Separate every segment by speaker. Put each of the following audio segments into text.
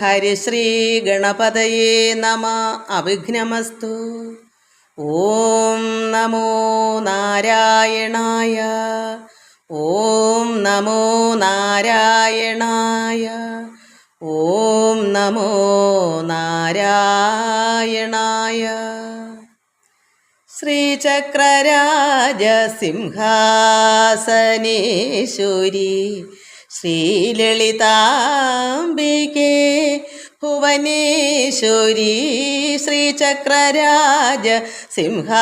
Speaker 1: ഹരിശ്രീ ഗണപതയേ നമ അവിഘ്നമസ്തു ഓം നമോ നാരായണായ ഓം നമോ നാരായണായ ഓം നമോ നാരായണായ ശ്രീചക്രരാജസിംഹാസനേശ്വരി ശ്രീലളിതാംബികേ ഭുവനേശ്വരി ശ്രീചക്രരാജ സിംഹാസനേശ്വരി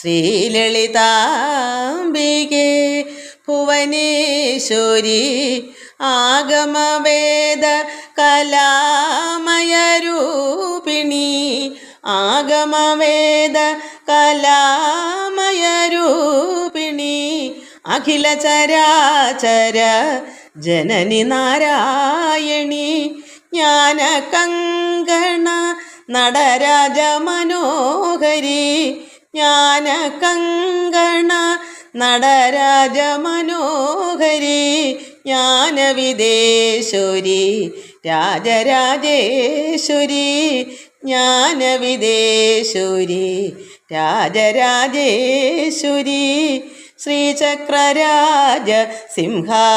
Speaker 1: ശ്രീലളിതാംബികേ ഭുവനേശ്വരി ആഗമവേദ കലാമയരൂപിണി ആഗമവേദ കലാമയരൂപിണി അഖില ചരാചര ജനനി നാരായണി ജ്ഞാന കങ്കണ നടരാജ മനോഹരി ജ്ഞാന കങ്കണ നടരാജ മനോഹരി ജ്ഞാനവിദേശുരി രാജരാജേശ്വരി ജ്ഞാനവിദേശുരി രാജരാജേശ്വരി ശ്രീചക്രരാജ സിംഹാസനേശ്വരി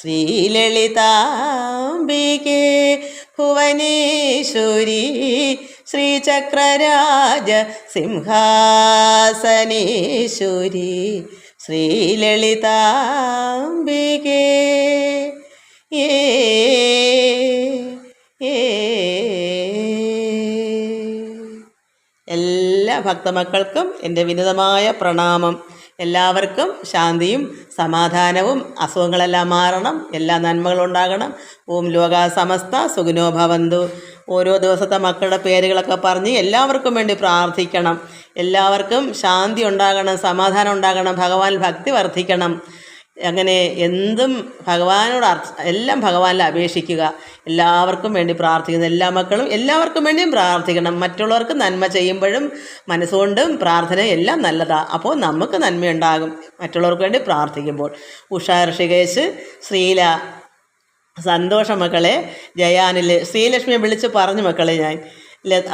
Speaker 1: ശ്രീലളിതാംബികെ ഭുവനേശ്വരി ശ്രീചക്രരാജ സിംഹാസനേശ്വരി ശ്രീലളിതാംബികെ. ഏ ഭക്തമക്കൾക്കും എന്റെ വിനിതമായ പ്രണാമം. എല്ലാവർക്കും ശാന്തിയും സമാധാനവും അസുഖങ്ങളെല്ലാം മാറണം എല്ലാ നന്മകളും ഉണ്ടാകണം. ഓം ലോക സമസ്ത സുഖിനോ ഭവന്തു. ഓരോ ദിവസത്തെ മക്കളുടെ പേരുകളൊക്കെ പറഞ്ഞ് എല്ലാവർക്കും വേണ്ടി പ്രാർത്ഥിക്കണം. എല്ലാവർക്കും ശാന്തി ഉണ്ടാകണം സമാധാനം ഉണ്ടാകണം ഭഗവാൻ ഭക്തി വർദ്ധിക്കണം. അങ്ങനെ എന്തും ഭഗവാനോട് എല്ലാം ഭഗവാനിൽ അപേക്ഷിക്കുക. എല്ലാവർക്കും വേണ്ടി പ്രാർത്ഥിക്കുന്ന എല്ലാ മക്കളും എല്ലാവർക്കും വേണ്ടിയും പ്രാർത്ഥിക്കണം. മറ്റുള്ളവർക്ക് നന്മ ചെയ്യുമ്പോഴും മനസ്സുകൊണ്ടും പ്രാർത്ഥന എല്ലാം നല്ലതാണ് അപ്പോൾ നമുക്ക് നന്മയുണ്ടാകും മറ്റുള്ളവർക്ക് വേണ്ടി പ്രാർത്ഥിക്കുമ്പോൾ. ഉഷാ ഋഷികേശ് ശ്രീല സന്തോഷം മക്കളെ ജയാനിൽ ശ്രീലക്ഷ്മിയെ വിളിച്ച് പറഞ്ഞു മക്കളെ ഞാൻ.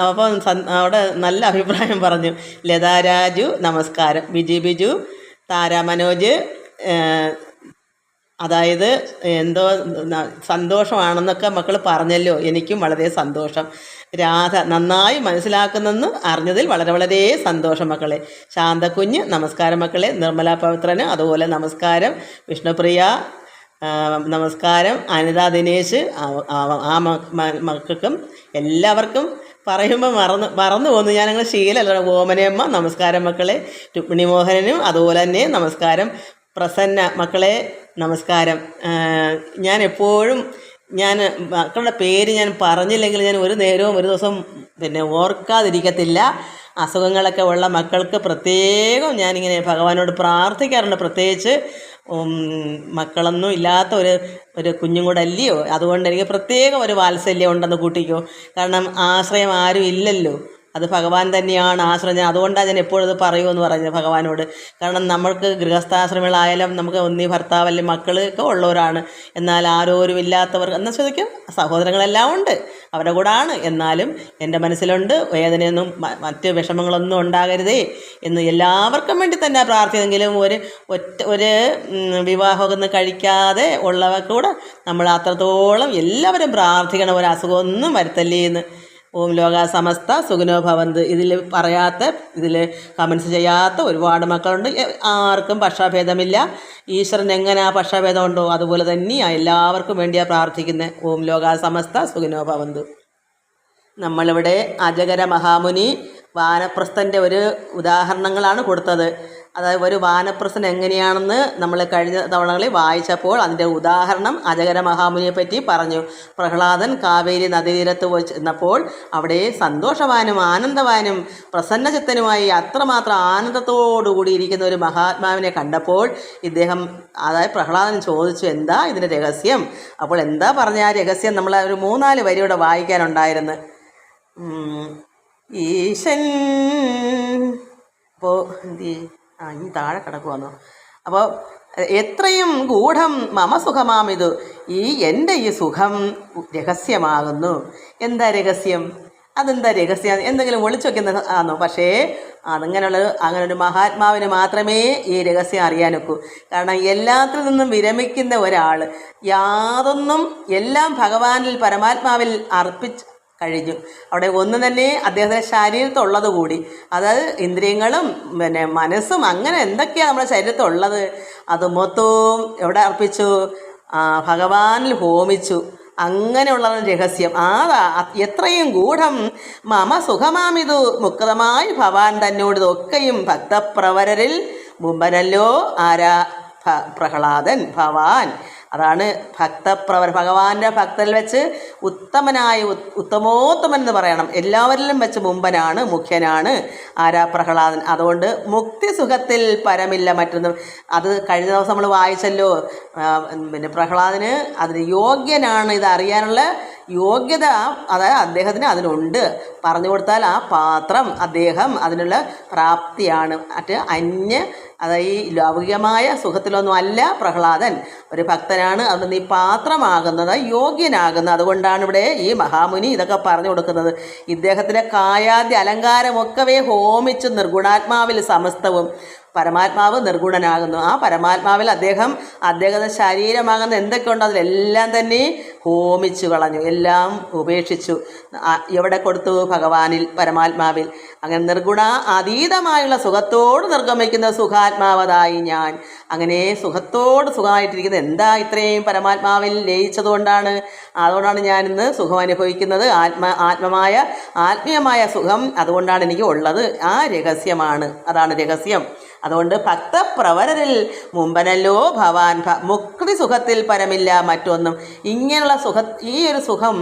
Speaker 1: അപ്പം അവിടെ നല്ല അഭിപ്രായം പറഞ്ഞു. ലതാ രാജു നമസ്കാരം. ബിജി ബിജു താര മനോജ് അതായത് എന്തോ സന്തോഷമാണെന്നൊക്കെ മക്കൾ പറഞ്ഞല്ലോ. എനിക്കും വളരെ സന്തോഷം. രാധ നന്നായി മനസ്സിലാക്കുന്നെന്ന് അറിഞ്ഞതിൽ വളരെ വളരെ സന്തോഷം മക്കളെ. ശാന്തക്കുഞ്ഞ് നമസ്കാരം മക്കളെ. നിർമ്മല പവിത്രന് അതുപോലെ നമസ്കാരം. വിഷ്ണുപ്രിയ നമസ്കാരം. അനിത ദിനേശ് ആ- മക്കൾക്കും എല്ലാവർക്കും പറയുമ്പോൾ മറന്ന് മറന്നു പോകുന്നു. ഞാനങ്ങൾ ശീലല്ല ഓമനയമ്മ നമസ്കാരം മക്കളെ. രുക്മിണി മോഹനനും അതുപോലെ തന്നെ നമസ്കാരം. പ്രസന്ന മക്കളെ നമസ്കാരം. ഞാൻ എപ്പോഴും ഞാൻ മക്കളുടെ പേര് ഞാൻ പറഞ്ഞില്ലെങ്കിൽ ഞാൻ ഒരു നേരവും ഒരു ദിവസം പിന്നെ ഓർക്കാതിരിക്കത്തില്ല. അസുഖങ്ങളൊക്കെ ഉള്ള മക്കൾക്ക് പ്രത്യേകം ഞാനിങ്ങനെ ഭഗവാനോട് പ്രാർത്ഥിക്കാറുണ്ട്. പ്രത്യേകിച്ച് മക്കളൊന്നും ഇല്ലാത്ത ഒരു ഒരു കുഞ്ഞും കൂടെ അല്ലയോ അതുകൊണ്ട് എനിക്ക് പ്രത്യേകം ഒരു വാത്സല്യം ഉണ്ടെന്ന് കൂട്ടിക്കോ. കാരണം ആശ്രയം ആരും ഇല്ലല്ലോ. അത് ഭഗവാൻ തന്നെയാണ് ആശ്രയം ഞാൻ അതുകൊണ്ടാണ് ഞാൻ എപ്പോഴും അത് എന്ന് പറഞ്ഞത് ഭഗവാനോട്. കാരണം നമ്മൾക്ക് ഗൃഹസ്ഥാശ്രമങ്ങളായാലും നമുക്ക് ഒന്നീ ഭർത്താവ് അല്ലെങ്കിൽ മക്കൾ ഒക്കെ ഉള്ളവരാണ്. എന്നാൽ ആരോരും ഇല്ലാത്തവർ എന്ന ചോദിക്കും സഹോദരങ്ങളെല്ലാം ഉണ്ട് അവരുടെ കൂടാണ്. എന്നാലും എന്റെ മനസ്സിലുണ്ട് വേദനയൊന്നും മറ്റ് വിഷമങ്ങളൊന്നും ഉണ്ടാകരുതേ എന്ന് എല്ലാവർക്കും വേണ്ടി തന്നെ പ്രാർത്ഥിക്കുന്നെങ്കിലും ഒരു ഒറ്റ ഒരു വിവാഹമൊന്നും കഴിക്കാതെ ഉള്ളവർ കൂടെ നമ്മൾ അത്രത്തോളം എല്ലാവരും പ്രാർത്ഥിക്കണം. ഒരു അസുഖമൊന്നും വരുത്തല്ലേ എന്ന് ഓം ലോക സമസ്ത സുഖനോ ഭവന്ത്. ഇതിൽ പറയാത്ത ഇതിൽ കമൻസ് ചെയ്യാത്ത ഒരുപാട് മക്കളുണ്ട്. ആർക്കും പക്ഷാഭേദമില്ല. ഈശ്വരൻ എങ്ങനെ ആ പക്ഷാഭേദം ഉണ്ടോ അതുപോലെ തന്നെയാണ് എല്ലാവർക്കും വേണ്ടിയാണ് പ്രാർത്ഥിക്കുന്നത് ഓം ലോക സമസ്ത സുഖനോ ഭവന്ത്. നമ്മളിവിടെ അജഗര മഹാമുനി വാനപ്രസ്ഥന്റെ ഒരു ഉദാഹരണങ്ങളാണ് കൊടുത്തത്. അതായത് ഒരു വാനപ്രസൻ എങ്ങനെയാണെന്ന് നമ്മൾ കഴിഞ്ഞ തവണകളിൽ വായിച്ചപ്പോൾ അതിന്റെ ഉദാഹരണം അജകര മഹാമുനിയെ പറ്റി പറഞ്ഞു. പ്രഹ്ലാദൻ കാവേരി നദീതീരത്ത് പോയി ചെന്നപ്പോൾ അവിടെ സന്തോഷവാനും ആനന്ദവാനും പ്രസന്നചിത്തനുമായി അത്രമാത്രം ആനന്ദത്തോടുകൂടി ഇരിക്കുന്ന ഒരു മഹാത്മാവിനെ കണ്ടപ്പോൾ ഇദ്ദേഹം അതായത് പ്രഹ്ലാദൻ ചോദിച്ചു എന്താ ഇതിന്റെ രഹസ്യം? അപ്പോൾ എന്താ പറഞ്ഞ ആ രഹസ്യം? നമ്മൾ ഒരു മൂന്നാൽ വരിയോടെ വായിക്കാനുണ്ടായിരുന്നു. ഈശൻ അപ്പോൾ എന്ത്? ആ ഇനി താഴെ കിടക്കുവാന്നോ. അപ്പോൾ എത്രയും ഗൂഢം മമ സുഖമാമിതു ഈ എന്റെ ഈ സുഖം രഹസ്യമാകുന്നു. എന്താ രഹസ്യം? അതെന്താ രഹസ്യം? എന്തെങ്കിലും ഒളിച്ചു വയ്ക്കുന്ന ആണോ പക്ഷേ അതങ്ങനെയുള്ള അങ്ങനെ ഒരു മഹാത്മാവിന് മാത്രമേ ഈ രഹസ്യം അറിയാനൊക്കൂ. കാരണം എല്ലാത്തിൽ നിന്നും വിരമിക്കുന്ന ഒരാൾ യാതൊന്നും എല്ലാം ഭഗവാനിൽ പരമാത്മാവിൽ അർപ്പിച്ച് കഴിഞ്ഞു. അവിടെ ഒന്ന് തന്നെ അദ്ദേഹത്തിന്റെ ശരീരത്തുള്ളത് കൂടി. അതായത് ഇന്ദ്രിയങ്ങളും പിന്നെ മനസ്സും അങ്ങനെ എന്തൊക്കെയാണ് നമ്മുടെ ശരീരത്തുള്ളത്? അത് മൊത്തവും എവിടെ അർപ്പിച്ചു? ഭഗവാനിൽ ഹോമിച്ചു. അങ്ങനെയുള്ള രഹസ്യം. ആതാ എത്രയും ഗൂഢം. മമ സുഖമാമിതു. മുക്തമായി ഭവാൻ തന്നോട് ഇതൊക്കെയും ഭക്തപ്രവരരിൽ മുമ്പനല്ലോ ആരാ പ്രഹ്ലാദൻ ഭവാൻ. അതാണ് ഭക്തപ്രവർ ഭഗവാന്റെ ഭക്തരിൽ വെച്ച് ഉത്തമനായ ഉത്- ഉത്തമോത്തമൻ എന്ന് പറയണം. എല്ലാവരിലും വെച്ച് മുമ്പനാണ് മുഖ്യനാണ് ആരാ പ്രഹ്ലാദൻ. അതുകൊണ്ട് മുക്തി സുഖത്തിൽ പരമില്ല മറ്റൊന്നും. അത് കഴിഞ്ഞ ദിവസം നമ്മൾ വായിച്ചല്ലോ. പിന്നെ പ്രഹ്ലാദന് അതിന് യോഗ്യനാണ് ഇത് അറിയാനുള്ള യോഗ്യത അതായത് അദ്ദേഹത്തിന് അതിനുണ്ട്. പറഞ്ഞു കൊടുത്താൽ ആ പാത്രം അദ്ദേഹം അതിനുള്ള പ്രാപ്തിയാണ്. മറ്റ് അന്യ അതായത് ഈ ലൗകികമായ സുഖത്തിലൊന്നുമല്ല പ്രഹ്ലാദൻ. ഒരു ഭക്തനാണ് അതുകൊണ്ട് നീ പാത്രമാകുന്നത് യോഗ്യനാകുന്നത്. അതുകൊണ്ടാണ് ഇവിടെ ഈ മഹാമുനി ഇതൊക്കെ പറഞ്ഞു കൊടുക്കുന്നത്. ഇദ്ദേഹത്തിന്റെ കായാദ്യ അലങ്കാരമൊക്കവേ ഹോമിച്ച് നിർഗുണാത്മാവിൽ സമസ്തവും പരമാത്മാവ് നിർഗുണനാകുന്നു. ആ പരമാത്മാവിൽ അദ്ദേഹം അദ്ദേഹത്തിന്റെ ശരീരമാകുന്ന എന്തൊക്കെയുണ്ടോ അതിലെല്ലാം തന്നെ ഹോമിച്ചു കളഞ്ഞു എല്ലാം ഉപേക്ഷിച്ചു. എവിടെ കൊടുത്തു? ഭഗവാനിൽ പരമാത്മാവിൽ. അങ്ങനെ നിർഗുണ അതീതമായുള്ള സുഖത്തോട് നിർഗമിക്കുന്ന സുഖാത്മാവതായി ഞാൻ. അങ്ങനെ സുഖത്തോട് സുഖമായിട്ടിരിക്കുന്നത് എന്താ ഇത്രയും പരമാത്മാവിൽ ലയിച്ചതുകൊണ്ടാണ്? അതുകൊണ്ടാണ് ഞാൻ ഇന്ന് സുഖം അനുഭവിക്കുന്നത്. ആത്മ ആത്മമായ ആത്മീയമായ സുഖം അതുകൊണ്ടാണ് എനിക്ക് ഉള്ളത്. ആ രഹസ്യമാണ്. അതാണ് രഹസ്യം. അതുകൊണ്ട് ഭക്തപ്രവരരിൽ മുമ്പനല്ലോ ഭവാൻ മുക്തി സുഖത്തിൽ പരമില്ല മറ്റൊന്നും. ഇങ്ങനെയുള്ള സുഖ ഈ ഒരു സുഖം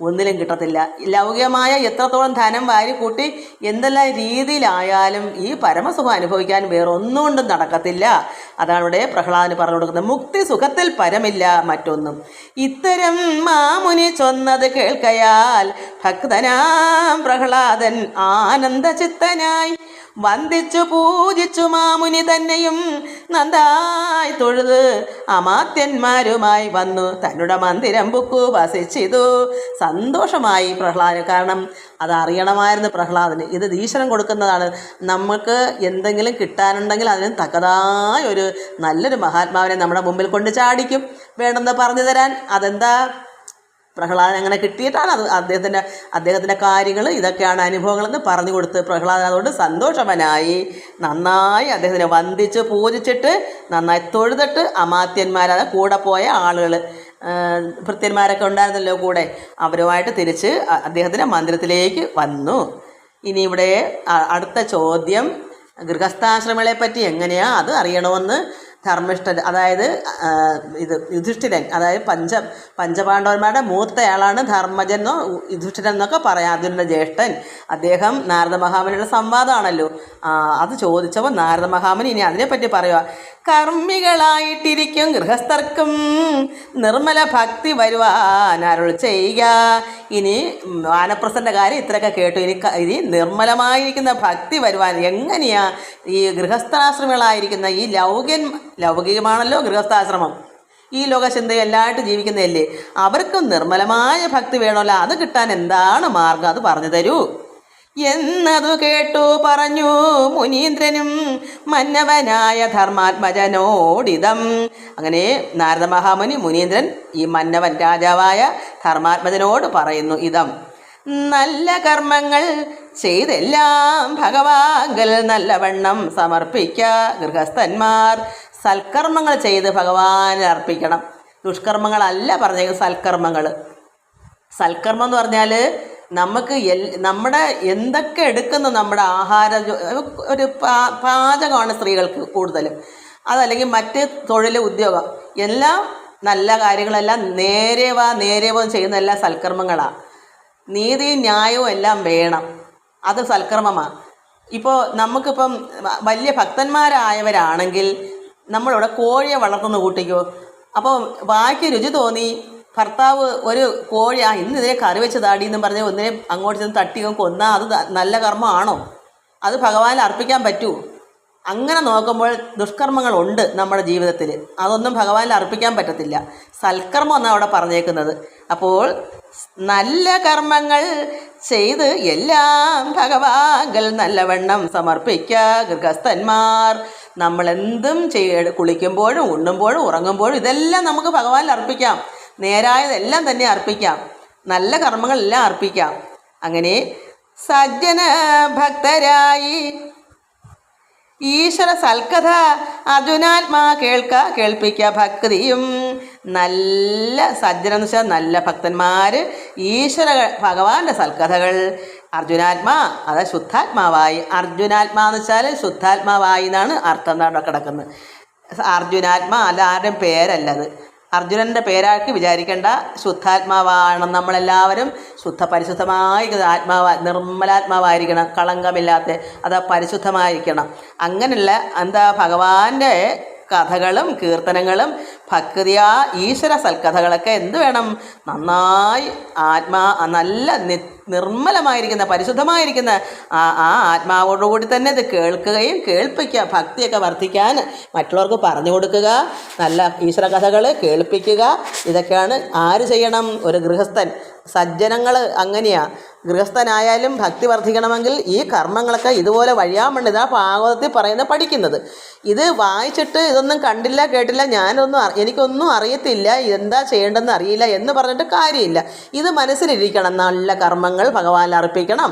Speaker 1: ഒന്നിലും കിട്ടത്തില്ല. ലൗകികമായ എത്രത്തോളം ധനം വാരി കൂട്ടി എന്തെല്ലാം രീതിയിലായാലും ഈ പരമസുഖം അനുഭവിക്കാൻ വേറൊന്നും കൊണ്ടും നടക്കത്തില്ല. അതാണ് ഇവിടെ പ്രഹ്ലാദന് പറഞ്ഞു കൊടുക്കുന്നത്. മുക്തി സുഖത്തിൽ പരമില്ല മറ്റൊന്നും. ഇത്തരം മാമുനി ചൊന്നത് കേൾക്കയാൽ ഭക്തനാം പ്രഹ്ലാദൻ ആനന്ദചിത്തനായി വന്ദിച്ചു പൂജിച്ചു മാമുനി തന്നെയും നന്നായി തൊഴുത് അമാത്യന്മാരുമായി വന്നു തന്നുടെ മന്ദിരം ബുക്കു വസിച്ചിതു. സന്തോഷമായി പ്രഹ്ലാദന് കാരണം അത് അറിയണമായിരുന്നു പ്രഹ്ലാദന്. ഇത് ഈശ്വരൻ കൊടുക്കുന്നതാണ്. നമുക്ക് എന്തെങ്കിലും കിട്ടാനുണ്ടെങ്കിൽ അതിന് തക്കതായ ഒരു നല്ലൊരു മഹാത്മാവിനെ നമ്മുടെ മുമ്പിൽ കൊണ്ട് ചാടിക്കും. വേണമെന്ന് പറഞ്ഞു തരാൻ. അതെന്താ? പ്രഹ്ലാദൻ അങ്ങനെ കിട്ടിയിട്ടാണ് അത് അദ്ദേഹത്തിന്റെ അദ്ദേഹത്തിന്റെ കാര്യങ്ങൾ ഇതൊക്കെയാണ് അനുഭവങ്ങളെന്ന് പറഞ്ഞു കൊടുത്ത് പ്രഹ്ലാദൻ അതുകൊണ്ട് സന്തോഷവനായി. നന്നായി അദ്ദേഹത്തിനെ വന്ദിച്ച് പൂജിച്ചിട്ട് നന്നായി തൊഴുതിട്ട് അമാത്യന്മാർ അത് കൂടെ പോയ ആളുകൾ ഭൃത്യന്മാരൊക്കെ ഉണ്ടായിരുന്നല്ലോ കൂടെ അവരുമായിട്ട് തിരിച്ച് അദ്ദേഹത്തിന്റെ മന്ദിരത്തിലേക്ക് വന്നു. ഇനി ഇവിടെ അടുത്ത ചോദ്യം ഗൃഹസ്ഥാശ്രമങ്ങളെ പറ്റി എങ്ങനെയാ അത് അറിയണമെന്ന് ധർമ്മിഷ്ഠൻ അതായത് ഇത് യുധിഷ്ഠിരൻ അതായത് പഞ്ച പഞ്ചപാണ്ഡവന്മാരുടെ മൂത്തയാളാണ് ധർമ്മജൻ എന്നോ യുധിഷ്ഠിരൻ എന്നൊക്കെ പറയാം. അർജുനന്റെ ജ്യേഷ്ഠൻ അദ്ദേഹം നാരദ മഹാമുനിയുടെ സംവാദമാണല്ലോ. അത് ചോദിച്ചപ്പോൾ നാരദ മഹാമുനി ഇനി അതിനെപ്പറ്റി പറയുക കർമ്മികളായിട്ടിരിക്കും ഗൃഹസ്ഥർക്കും നിർമ്മല ഭക്തി വരുവാൻ അരുൾ ചെയ്യുക. ഇനി വാനപ്രസന്റെ കാര്യം ഇത്രയൊക്കെ കേട്ടു. ഇനി ഇനി നിർമ്മലമായിരിക്കുന്ന ഭക്തി വരുവാൻ എങ്ങനെയാ ഈ ഗൃഹസ്ഥാശ്രമികളായിരിക്കുന്ന ഈ ലൗകികൻ ലൗകികമാണല്ലോ ഗൃഹസ്ഥാശ്രമം. ഈ ലോകചിന്തയും എല്ലായിട്ടും ജീവിക്കുന്നതല്ലേ? അവർക്കും നിർമ്മലമായ ഭക്തി വേണമല്ലോ. അത് കിട്ടാൻ എന്താണ് മാർഗം? അത് പറഞ്ഞു തരൂ. എന്നതു കേട്ടു പറഞ്ഞു മുനീന്ദ്രനും മന്നവനായ ധർമാത്മജനോടിതം. അങ്ങനെ നാരദ മഹാമുനി മുനീന്ദ്രൻ ഈ മന്നവൻ രാജാവായ ധർമാത്മജനോട് പറയുന്നു ഇതം. നല്ല കർമ്മങ്ങൾ ചെയ്തെല്ലാം ഭഗവാങ്കൽ നല്ലവണ്ണം സമർപ്പിക്ക ഗൃഹസ്ഥന്മാർ. സൽക്കർമ്മങ്ങൾ ചെയ്ത് ഭഗവാനെ അർപ്പിക്കണം. ദുഷ്കർമ്മങ്ങളല്ല പറഞ്ഞത് സൽക്കർമ്മങ്ങൾ സൽക്കർമ്മം എന്ന് പറഞ്ഞാൽ നമുക്ക് എൽ നമ്മുടെ എന്തൊക്കെ എടുക്കുന്നു നമ്മുടെ ആഹാര ഒരു പാചകമാണ് സ്ത്രീകൾക്ക് കൂടുതലും. അതല്ലെങ്കിൽ മറ്റ് തൊഴിൽ ഉദ്യോഗം. എല്ലാം നല്ല കാര്യങ്ങളെല്ലാം നേരെ വാ ചെയ്യുന്ന എല്ലാ സൽക്കർമ്മങ്ങളാണ് നീതിയും ന്യായവും എല്ലാം വേണം. അത് സൽക്കർമ്മമാണ് ഇപ്പോൾ നമുക്കിപ്പം വലിയ ഭക്തന്മാരായവരാണെങ്കിൽ നമ്മളിവിടെ കോഴിയെ വളർത്തുന്ന കൂട്ടിക്കോ. അപ്പോൾ വായ്ക്ക് രുചി തോന്നി. ഭർത്താവ് ഒരു കോഴി ആ ഇന്ന് ഇതിനെ കറി വെച്ച് താടി എന്നും പറഞ്ഞ് ഒന്നിനെ അങ്ങോട്ട് ചെന്ന് തട്ടിയോ കൊന്നാൽ അത് നല്ല കർമ്മമാണോ? അത് ഭഗവാനിൽ അർപ്പിക്കാൻ പറ്റുമോ അങ്ങനെ നോക്കുമ്പോൾ ദുഷ്കർമ്മങ്ങളുണ്ട് നമ്മുടെ ജീവിതത്തിൽ. അതൊന്നും ഭഗവാനിൽ അർപ്പിക്കാൻ പറ്റത്തില്ല. സൽക്കർമ്മം എന്നാണ് അവിടെ പറഞ്ഞേക്കുന്നത്. അപ്പോൾ നല്ല കർമ്മങ്ങൾ ചെയ്ത് എല്ലാം ഭഗവാങ്കൽ നല്ലവണ്ണം സമർപ്പിക്കുക ഗൃഹസ്ഥന്മാർ നമ്മൾ എന്തും ചെയ്യ കുളിക്കുമ്പോഴും ഉണ്ണുമ്പോഴും ഉറങ്ങുമ്പോഴും ഇതെല്ലാം നമുക്ക് ഭഗവാനിൽ അർപ്പിക്കാം. നേരായതെല്ലാം തന്നെ അർപ്പിക്കാം. നല്ല കർമ്മങ്ങളെല്ലാം അർപ്പിക്കാം. അങ്ങനെ സജ്ജന ഭക്തരായി ഈശ്വര സൽക്കഥ അർജുനാത്മാ കേൾക്ക കേൾപ്പിക്ക ഭക്തിയും. നല്ല സജ്ജനം എന്ന് വെച്ചാൽ നല്ല ഭക്തന്മാർ ഈശ്വര ഭഗവാന്റെ സൽക്കഥകൾ അർജുനാത്മാ അത് ശുദ്ധാത്മാവായി. അർജുനാത്മാ എന്ന് വെച്ചാൽ ശുദ്ധാത്മാവായി എന്നാണ് അർത്ഥം എന്താണ് കിടക്കുന്നത്. അർജുനാത്മാ അല്ല ആരുടെയും പേരല്ലത്. അർജുനന്റെ പേരാക്കി വിചാരിക്കേണ്ട ശുദ്ധാത്മാവാണ് നമ്മളെല്ലാവരും. ശുദ്ധ പരിശുദ്ധമായി ആത്മാവ നിർമ്മലാത്മാവായിരിക്കണം കളങ്കമില്ലാത്ത അത് പരിശുദ്ധമായിരിക്കണം. അങ്ങനെയുള്ള എന്താ ഭഗവാന്റെ കഥകളും കീർത്തനങ്ങളും ഭക്തിയാ ഈശ്വര സൽക്കഥകളൊക്കെ എന്ത് വേണം? നന്നായി ആത്മാ നല്ല നിർമ്മലമായിരിക്കുന്ന പരിശുദ്ധമായിരിക്കുന്ന ആ ആ ആത്മാവോടുകൂടി തന്നെ ഇത് കേൾക്കുകയും കേൾപ്പിക്കുക ഭക്തിയൊക്കെ വർദ്ധിക്കാൻ മറ്റുള്ളവർക്ക് പറഞ്ഞു കൊടുക്കുക നല്ല ഈശ്വര കഥകൾ കേൾപ്പിക്കുക. ഇതൊക്കെയാണ് ആര് ചെയ്യണം? ഒരു ഗൃഹസ്ഥൻ. സജ്ജനങ്ങൾ അങ്ങനെയാണ് ഗൃഹസ്ഥനായാലും ഭക്തി വർദ്ധിക്കണമെങ്കിൽ ഈ കർമ്മങ്ങളൊക്കെ ഇതുപോലെ വഴിയാമണ്ട് ഇതാ ഭാഗവതത്തിൽ പറയുന്നത് പഠിക്കുന്നത്. ഇത് വായിച്ചിട്ട് ഇതൊന്നും കണ്ടില്ല കേട്ടില്ല ഞാനൊന്നും എനിക്കൊന്നും അറിയത്തില്ല എന്താ ചെയ്യേണ്ടതെന്ന് അറിയില്ല എന്ന് പറഞ്ഞിട്ട് കാര്യമില്ല. ഇത് മനസ്സിലിരിക്കണം നല്ല കർമ്മങ്ങൾ ഭഗവാനിൽ അർപ്പിക്കണം.